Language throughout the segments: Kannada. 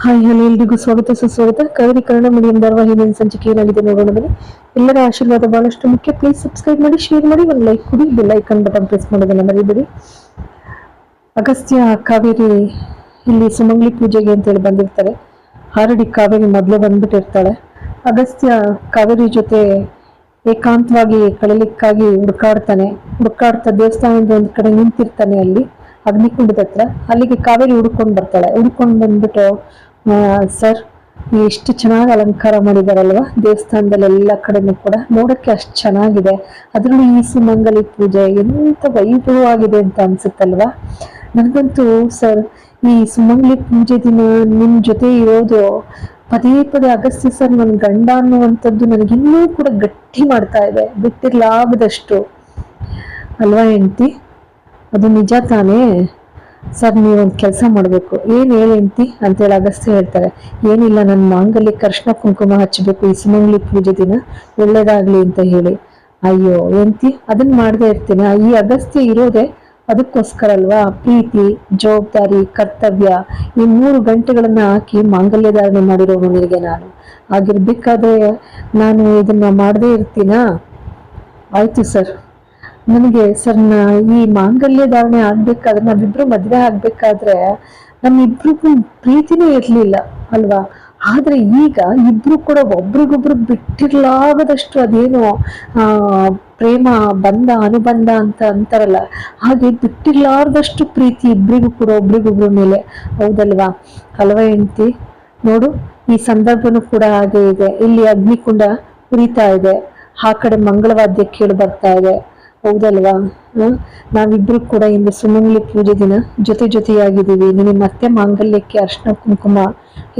ಹಾಯ್ ಹಲೋ, ಎಲ್ರಿಗೂ ಸ್ವಾಗತ, ಸುಸ್ವಾಗತ. ಕಾವೇರಿ ಕನ್ನಡ ಮೀಡಿಯಂ ಸಂಚಿಕೆ ಏನಾಗಿದೆ ನೋಡೋಣ ಬನ್ನಿ. ಎಲ್ಲರ ಆಶೀರ್ವಾದ ಬಹಳಷ್ಟು ಮುಖ್ಯ. ಪ್ಲೀಸ್ ಸಬ್ಸ್ಕ್ರೈಬ್ ಮಾಡಿ ಶೇರ್ ಮಾಡಿ, ಒಂದು ಲೈಕ್ ಕೊಡಿ. ಬೆಲ್ ಐಕನ್ ಬಟನ್ ಪ್ರೆಸ್ ಮಾಡೋದನ್ನ ಮರಿಬೇಡಿ. ಅಗಸ್ತ್ಯ ಕಾವೇರಿ ಇಲ್ಲಿ ಸುಮಂಗ್ಲಿ ಪೂಜೆಗೆ ಅಂತೇಳಿ ಬಂದಿರ್ತಾರೆ. ಹಾರಡಿ ಕಾವೇರಿ ಮೊದಲೇ ಬಂದ್ಬಿಟ್ಟಿರ್ತಾಳೆ. ಅಗಸ್ತ್ಯ ಕಾವೇರಿ ಜೊತೆ ಏಕಾಂತವಾಗಿ ಕಳಲಿಕ್ಕಾಗಿ ಹುಡುಕಾಡ್ತಾನೆ. ಹುಡುಕಾಡ್ತಾ ದೇವಸ್ಥಾನದ ಒಂದು ಕಡೆ ನಿಂತಿರ್ತಾನೆ ಅಲ್ಲಿ. ಅಗ್ನಿಕುಂಡದ ಹತ್ರ. ಅಲ್ಲಿಗೆ ಕಾವೇರಿ ಹುಡ್ಕೊಂಡು ಬರ್ತಾಳೆ. ಹುಡ್ಕೊಂಡು ಬಂದ್ಬಿಟ್ಟು ಸರ್ ಎಷ್ಟು ಚೆನ್ನಾಗಿ ಅಲಂಕಾರ ಮಾಡಿದಾರಲ್ವಾ? ದೇವಸ್ಥಾನದಲ್ಲಿ ಎಲ್ಲ ಕಡೆನೂ ಕೂಡ ನೋಡಕ್ಕೆ ಅಷ್ಟು ಚೆನ್ನಾಗಿದೆ. ಅದರಲ್ಲೂ ಈ ಸುಮಂಗಲಿ ಪೂಜೆ ಎಂತ ವೈಭವವಾಗಿದೆ ಅಂತ ಅನ್ಸುತ್ತಲ್ವಾ? ನನಗಂತೂ, ಸರ್, ಈ ಸುಮಂಗಲಿ ಪೂಜೆ ದಿನ ನಿಮ್ ಜೊತೆ ಇರೋದು ಪದೇ ಪದೇ ಅಗಸ್ತ್ಯ ಸರ್ ನನ್ನ ಗಂಡ ಅನ್ನುವಂಥದ್ದು ಇನ್ನೂ ಕೂಡ ಗಟ್ಟಿ ಮಾಡ್ತಾ ಇದೆ. ಬಿಟ್ಟಿರ್ಲಾಗದಷ್ಟು ಅಲ್ವಾ ಹೆಂಡ್ತಿ? ಅದು ನಿಜ ತಾನೇ? ಸರ್ ನೀವೊಂದು ಕೆಲಸ ಮಾಡಬೇಕು. ಏನು ಹೇಳಿ ಅಂತಿ? ಅಂತೇಳಿ ಅಗಸ್ತ್ಯ ಹೇಳ್ತಾರೆ. ಏನಿಲ್ಲ ನನ್ನ ಮಾಂಗಲ್ಯ ಕೃಷ್ಣ ಕುಂಕುಮ ಹಚ್ಚಬೇಕು ಈ ಸುಮಂಗ್ಲಿ ಪೂಜೆ ದಿನ. ಒಳ್ಳೇದಾಗ್ಲಿ ಅಂತ ಹೇಳಿ. ಅಯ್ಯೋ, ಎಂತಿ? ಅದನ್ನ ಮಾಡದೇ ಇರ್ತೀನಿ. ಈ ಅಗಸ್ತ್ಯ ಇರೋದೇ ಅದಕ್ಕೋಸ್ಕರ ಅಲ್ವಾ? ಪ್ರೀತಿ, ಜವಾಬ್ದಾರಿ, ಕರ್ತವ್ಯ. ಈ ಮೂರು ಗಂಟೆಗಳನ್ನ ಹಾಕಿ ಮಾಂಗಲ್ಯ ಧಾರಣೆ ಮಾಡಿರೋ ನಿನಗೆ ನಾನು. ಆಗಿರ್ಬೇಕಾದ್ರೆ ನಾನು ಇದನ್ನ ಮಾಡದೇ ಇರ್ತೀನಾ? ಆಯ್ತು, ಸರ್. ನನಗೆ ಸರ್ ಈ ಮಾಂಗಲ್ಯ ಧಾರಣೆ ಆಗ್ಬೇಕಾದ್ರೆ, ನಾವಿಬ್ರು ಮದ್ವೆ ಆಗ್ಬೇಕಾದ್ರೆ ನಮ್ಮಿಬ್ರಿಗೂ ಪ್ರೀತಿನೇ ಇರ್ಲಿಲ್ಲ, ಅಲ್ವಾ? ಆದ್ರೆ ಈಗ ಇಬ್ರು ಕೂಡ ಒಬ್ರಿಗೊಬ್ರು ಬಿಟ್ಟಿರ್ಲಾಗದಷ್ಟು ಅದೇನೋ, ಆ, ಪ್ರೇಮ ಬಂಧ ಅನುಬಂಧ ಅಂತ ಅಂತಾರಲ್ಲ, ಹಾಗೆ ಬಿಟ್ಟಿರ್ಲಾರ್ದಷ್ಟು ಪ್ರೀತಿ ಇಬ್ರಿಗೂ ಕೂಡ ಒಬ್ರಿಗೊಬ್ರ ಮೇಲೆ. ಹೌದಲ್ವಾ? ಅಲ್ವಾ ಹೆಂಡ್ತಿ? ನೋಡು, ಈ ಸಂದರ್ಭನೂ ಕೂಡ ಹಾಗೆ ಇದೆ. ಇಲ್ಲಿ ಅಗ್ನಿಕುಂಡ ಉರಿತಾ ಇದೆ. ಆ ಕಡೆ ಮಂಗಳವಾದ್ಯ ಕೇಳಿ ಬರ್ತಾ ಇದೆ. ಹೌದಲ್ವಾ? ನಾವಿಬ್ರು ಕೂಡ ಇಂದು ಸುಮಂಗ್ಲಿ ಪೂಜೆ ದಿನ. ಜೊತೆ ಜೊತೆಯಾಗಿದ್ದೀವಿ. ನಿನಗೆ ಮತ್ತೆ ಮಾಂಗಲ್ಯಕ್ಕೆ ಅರ್ಶನ ಕುಂಕುಮ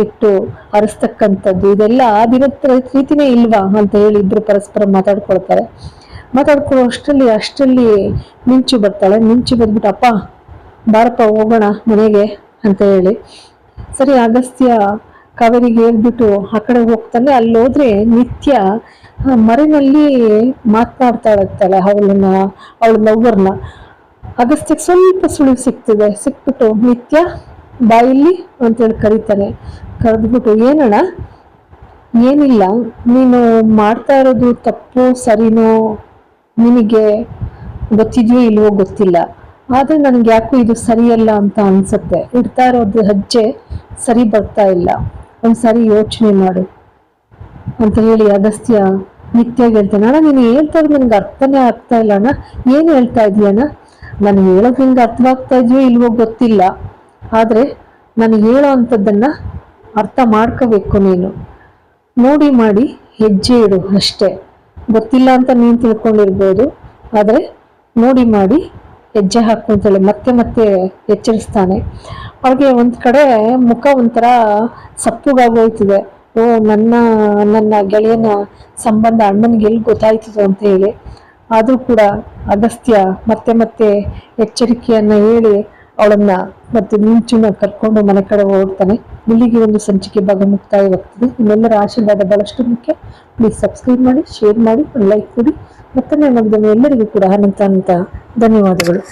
ಇಟ್ಟು ಅರಸ್ತಕ್ಕಂಥದ್ದು. ಇದೆಲ್ಲ ಆ ದಿನದ ರೀತಿನೇ ಇಲ್ವಾ ಅಂತ ಹೇಳಿ ಇಬ್ರು ಪರಸ್ಪರ ಮಾತಾಡ್ಕೊಳ್ತಾರೆ. ಮಾತಾಡ್ಕೊಳ್ಳೋ ಅಷ್ಟರಲ್ಲಿ ಅಷ್ಟರಲ್ಲಿ ಮಿಂಚು ಬರ್ತಾಳೆ. ಮಿಂಚು ಬಂದ್ಬಿಟ್ಟು, ಅಪ್ಪ, ಬಾರಪ್ಪ, ಹೋಗೋಣ ಮನೆಗೆ ಅಂತ ಹೇಳಿ. ಸರಿ, ಅಗಸ್ತ್ಯ ಕಾವೇರಿಗೆ ಹೇಳ್ಬಿಟ್ಟು ಆ ಕಡೆ ಹೋಗ್ತಾನೆ ಅಲ್ಲಿ ಹೋದ್ರೆ ನಿತ್ಯ ಮರೆನಲ್ಲಿ ಮಾತನಾಡ್ತಾ ಇರ್ತಾಳೆ ಅವಳನ್ನ, ಅವಳ ಲವ್ವರ್ನ ಅಗಸ್ತ್ಯಕ್ಕೆ ಸ್ವಲ್ಪ ಸುಳಿವು ಸಿಗ್ತದೆ. ಸಿಕ್ಬಿಟ್ಟು, ನಿತ್ಯ ಬಾಯಿಲಿ ಅಂತೇಳಿ ಕರೀತಾನೆ. ಕರೆದ್ಬಿಟ್ಟು, ಏನಣ್ಣ? ಏನಿಲ್ಲ. ನೀನು ಮಾಡ್ತಾ ಇರೋದು ತಪ್ಪು, ಸರಿನೋ ನಿನಗೆ ಗೊತ್ತಿದೆಯೋ ಇಲ್ವೋ ಗೊತ್ತಿಲ್ಲ. ಆದ್ರೆ ನನಗೆ ಯಾಕೋ ಇದು ಸರಿಯಲ್ಲ ಅಂತ ಅನ್ಸುತ್ತೆ. ಇಡ್ತಾ ಇರೋದು ಹಜ್ಜೆ ಸರಿ ಬರ್ತಾ ಇಲ್ಲ. ಒಂದ್ಸರಿ ಯೋಚನೆ ಮಾಡು. ಅಂತ ಹೇಳಿ ಅಗಸ್ತ್ಯ ನಿತ್ಯ ಹೇಳ್ತಾನೆ ಅಣ್ಣ, ನೀನು ಹೇಳ್ತಾ ಇರೋದು ನನಗೆ ಅರ್ಥನೇ ಆಗ್ತಾ ಇಲ್ಲ ಅಣ್ಣ. ಏನು ಹೇಳ್ತಾ ಇದೀಯಣ್ಣ ನಾನು ಹೇಳೋದು ನಿನ್ಗೆ ಅರ್ಥವಾಗ್ತಾ ಇದೆಯೋ ಇಲ್ವೋ ಗೊತ್ತಿಲ್ಲ. ಆದರೆ ನಾನು ಹೇಳೋ ಅಂಥದ್ದನ್ನು ಅರ್ಥ ಮಾಡ್ಕೋಬೇಕು ನೀನು. ನೋಡಿ ಮಾಡಿ, ಹೆಜ್ಜೆ ಇಡು ಅಷ್ಟೇ. ಗೊತ್ತಿಲ್ಲ ಅಂತ ನೀನು ತಿಳ್ಕೊಂಡಿರ್ಬೋದು. ಆದರೆ ನೋಡಿ ಮಾಡಿ, ಹೆಜ್ಜೆ ಹಾಕು ಅಂತೇಳಿ ಮತ್ತೆ ಮತ್ತೆ ಎಚ್ಚರಿಸ್ತಾನೆ. ಅವ್ರಿಗೆ ಒಂದು ಕಡೆ ಮುಖ ಒಂಥರ ಸಪ್ಪುಗಾಗೋಯ್ತದೆ. ಓ, ನನ್ನ ನನ್ನ ಗೆಳೆಯನ ಸಂಬಂಧ ಅಣ್ಣನಿಗೆ ಎಲ್ಲಿ ಗೊತ್ತಾಯ್ತದೋ ಅಂತ ಹೇಳಿ. ಆದರೂ ಕೂಡ ಅಗಸ್ತ್ಯ ಮತ್ತೆ ಮತ್ತೆ ಎಚ್ಚರಿಕೆಯನ್ನ ಹೇಳಿ ಅವಳನ್ನ ಮತ್ತೆ ಮಿಂಚುನ ಕರ್ಕೊಂಡು ಮನೆ ಕಡೆ ಓಡ್ತಾನೆ ಇಲ್ಲಿಗೆ ಒಂದು ಸಂಚಿಕೆ ಭಾಗ ಮುಕ್ತಾಯವಾಗ್ತದೆ ನಿಮ್ಮೆಲ್ಲರ ಆಶೀರ್ವಾದ ಬಹಳಷ್ಟು ಮುಖ್ಯ. ಪ್ಲೀಸ್ ಸಬ್ಸ್ಕ್ರೈಬ್ ಮಾಡಿ ಶೇರ್ ಮಾಡಿ ಲೈಕ್ ಕೊಡಿ. ಮತ್ತೊಮ್ಮೆ ನಮ್ದು ಎಲ್ಲರಿಗೂ ಕೂಡ ಅನಂತ ಅನಂತ ಧನ್ಯವಾದಗಳು.